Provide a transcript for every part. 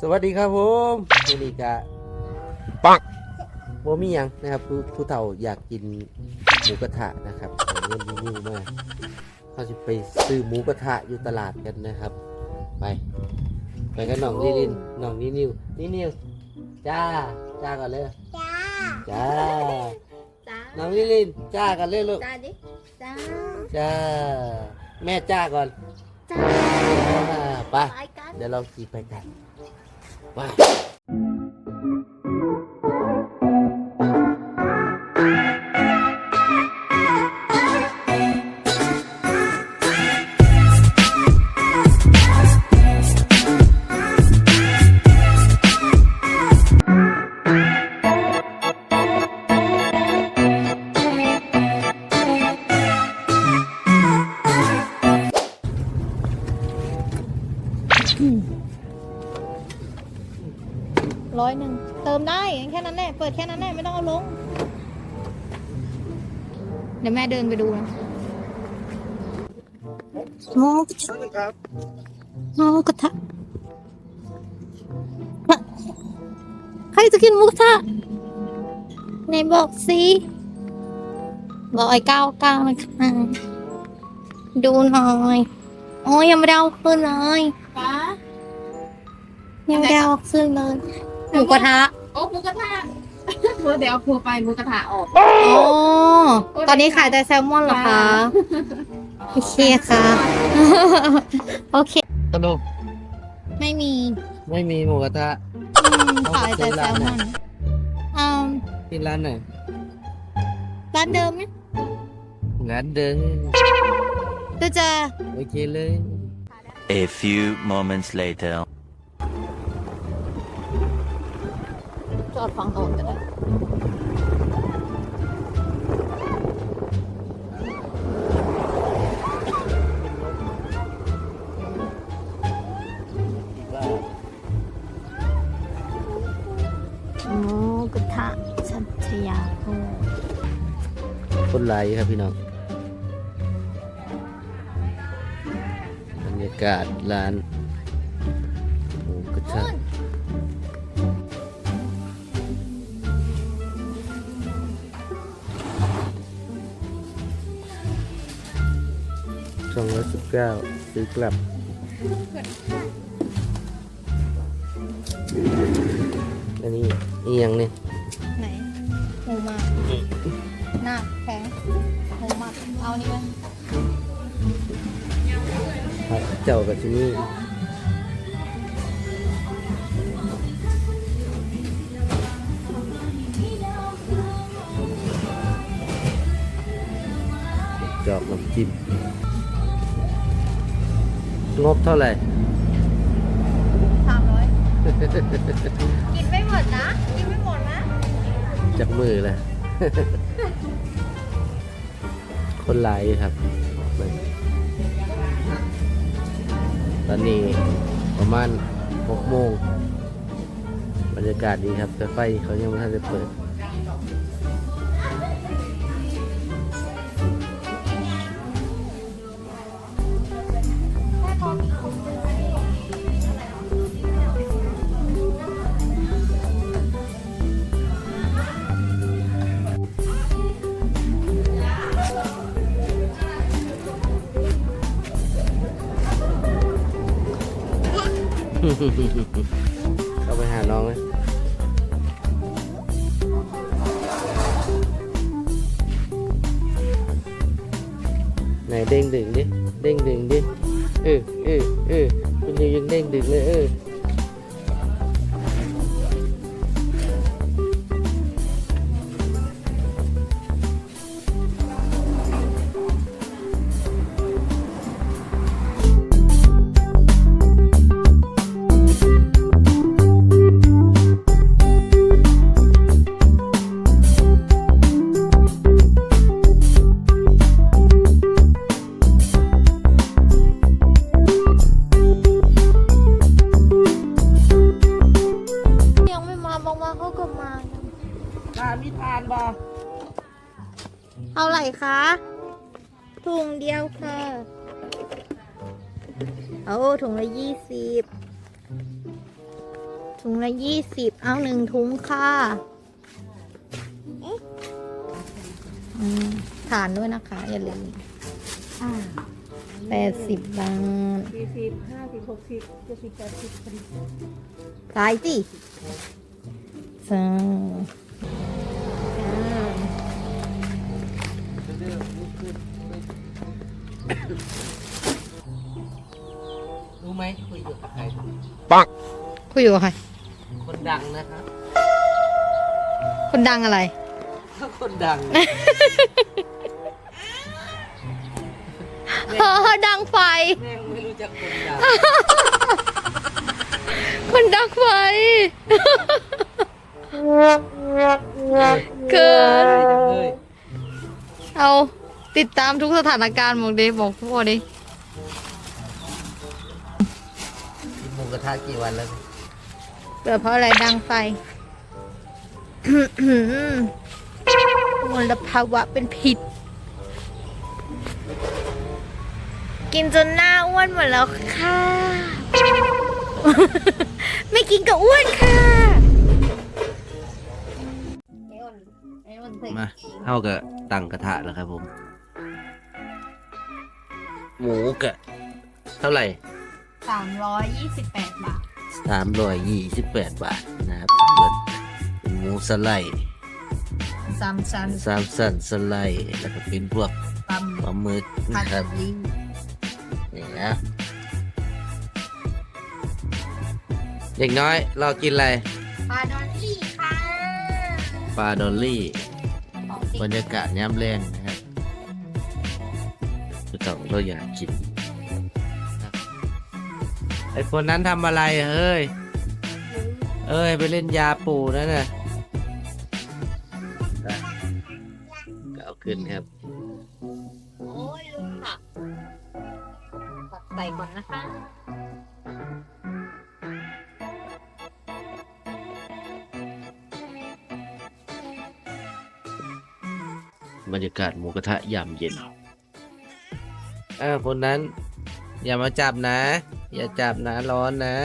สวัสดีครับผมวันนี้กะปังโมมีหยังนะครับผู้ผู้เฒ่าอยากกินหมูกระทะนะครับเอาเงินนิ้วๆมาเขาจะไปซื้อหมูกระทะอยู่ตลาดกันนะครับ ไป ไปกันน้องนิลินน้องนินิวนินิวจ้าจ้าก่อนเลยจ้าจ้าจ้าน้องนิลินจ้ากันเลยลูกจ้าดิจ้าจ้าแม่จ้าก่อนจ้าอ่าไปไปกันเดี๋ยวเราขี่ไปกัน ไป ร้อยหนึ่งเติมได้แค่นั้นแหละเปิดแค่นั้นแหละไม่ต้องเอาลง เดี๋ยวแม่เดินไปดูนะหมูกระทะหมูกระทะใครจะกินหมูกระทะไหนบอกสิร้อยเก้าเก้านะคะดูหน่อยโอ้ยยังไม่ได้เอาขึ้นเลยป้ายังไม่ได้เอาขึ้นเลย หมูกระทะโอ้หมูกระทะเมื่อเดี๋ยวเอาครัวไปหมูกระทะออกอ๋อตอนนี้ขายแต่แซลมอนเหรอคะโอเคค่ะ โอเคสรุปไม่มี ไม่มีหมูกระทะอืมขายแต่แซลมอนอืมที่ร้านไหนร้านเดิมไหมงานเดินก็จะโอเคเลย A few moments later. จอดฟังโดนก็ได้หมูกระทะชัชยาโพคนไหลายครับพี่น้องบรรยากาศร้าน 199ซื้อกลับอันนี้อียังเนี่ยไหนงูมาหน้าแข็งงูมากเอานี่ไหมครับเจ้ากับที่นี่ดอกน้ำจิ้ม งบเท่าไหร่ สามร้อยกินไม่หมดนะ กินไม่หมดนะจากมือเลย คนหลายอยู่ครับเบิ่งตอนนี้ประมาณหกโมงบรรยากาศดีครับ แต่ไฟเขายังไม่ทันได้เปิด เราไปหาน้องไหมไหนเด้งดึงดิ เด้งดึงดิ เออเออเออคุณยังยังเด้งดึงเลยเออ ตามีทานบ่เอาไหร่คะถุงเดียวค่ะเอาถุงละยี่สิบถุงละยี่สิบเอาหนึ่งถุงค่ะอืมทานด้วยนะคะ อย่าลืมอ่าแปดสิบบาทสี่สิบห้าสิบหกสิบเจ็ดสิบแปดสิบพอดีตายสิจ้าจ้า รู้ไหมคุยอยู่กับใครคุยอยู่กับใครคนดังนะครับคนดังอะไร คนดังเออดังไฟ แม่งไม่รู้จักคนดัง คนดังไฟ ติดตามทุกสถานการณ์บอกดิบอกพวกดิกินหมูกระทะกี่วันแล้วเนี่ยเกิดเพราะอะไรดังไฟ มลภาวะเป็นพิษ กินจนหน้าอ้วนหมดแล้วค่ะ ไม่กินก็อ้วนค่ะ มาเท่ากับตั้งกระทะแล้วครับผม หมูกะเท่าไหร่สามร้อยยี่สิบแปดบาท สามร้อยยี่สิบแปดบาทนะครับเบิดเป็นหมูสไลด์สามชั้นสามสันสไลด์แล้วก็เป็นพวกตำปลาหมึกผันะดครับลิงนี่นะเด็กน้อย เรากินอะไรปลาดอลลี่ค่ะปลาดอลลี่ บรรยากาศย่ำแรง นะครับคือต้องเราอยากกินครับไอคนนั้นทำอะไรเฮ้ย เอ้ยไปเล่นยาปูนั่นน่ะอะก็เอาขึ้นครับ โอ้ยลืมค่ะตัดใส่ก่อนนะคะ บรรยากาศหมูกระทะยามเย็น เออคนนั้น อย่ามาจับนะ อย่าจับนะร้อนนะ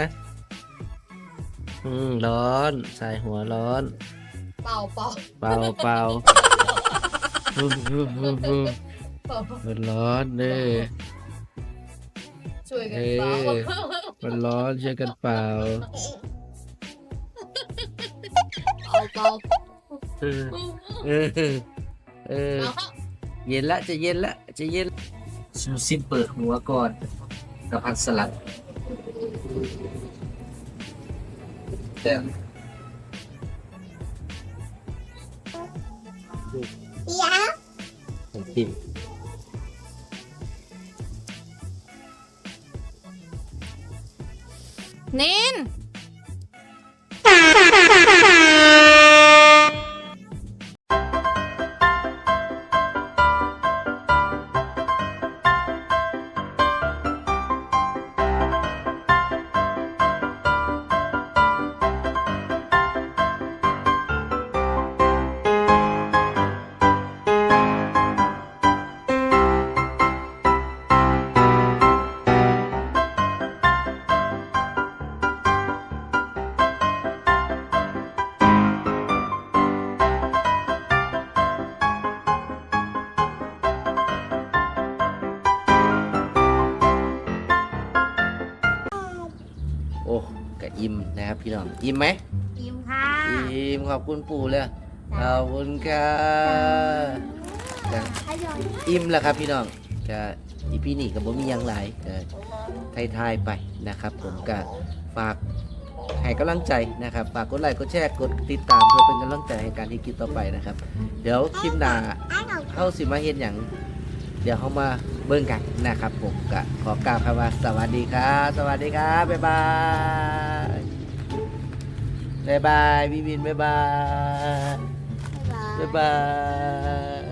อืมร้อนใส่หัวร้อน เป่าเป่าเป่าเป่าฮึมฮึมฮึมฮึมเป่ามันร้อนเด้อช่วยกันเอ้ยเป่ามันร้อนช่วยกันเป่าเป่าเออเออเออเย็นละจะเย็นละจะเย็น ซูซินเปิดหัวก่อนกับผัดสลัดเต็มยาน้ำจิ้มนิน พี่น้องอิ่มไหมอิ่มค่ะอิ่มขอบคุณปู่เลยขอบคุณค่ะกะอิ่มแล้วครับพี่น้องกะอีพี่นี่กับผมมีหยังหลายกะทายๆไปนะครับ ผมกะฝากให้กำลังใจนะครับฝากกดไลค์กดแชร์กดติดตามเพื่อเป็นกำลังใจให้การที่คลิปต่อไปนะครับ เดี๋ยวคลิปหน้าเข้าสิมาเห็นอย่างเดี๋ยวเขามาเบิ่งกันนะครับผมก็ขอกล่าวคำว่าสวัสดีครับ สวัสดีครับ บ๊ายบาย บ๊ายบายพี่บินบ๊ายบาย บ๊ายบาย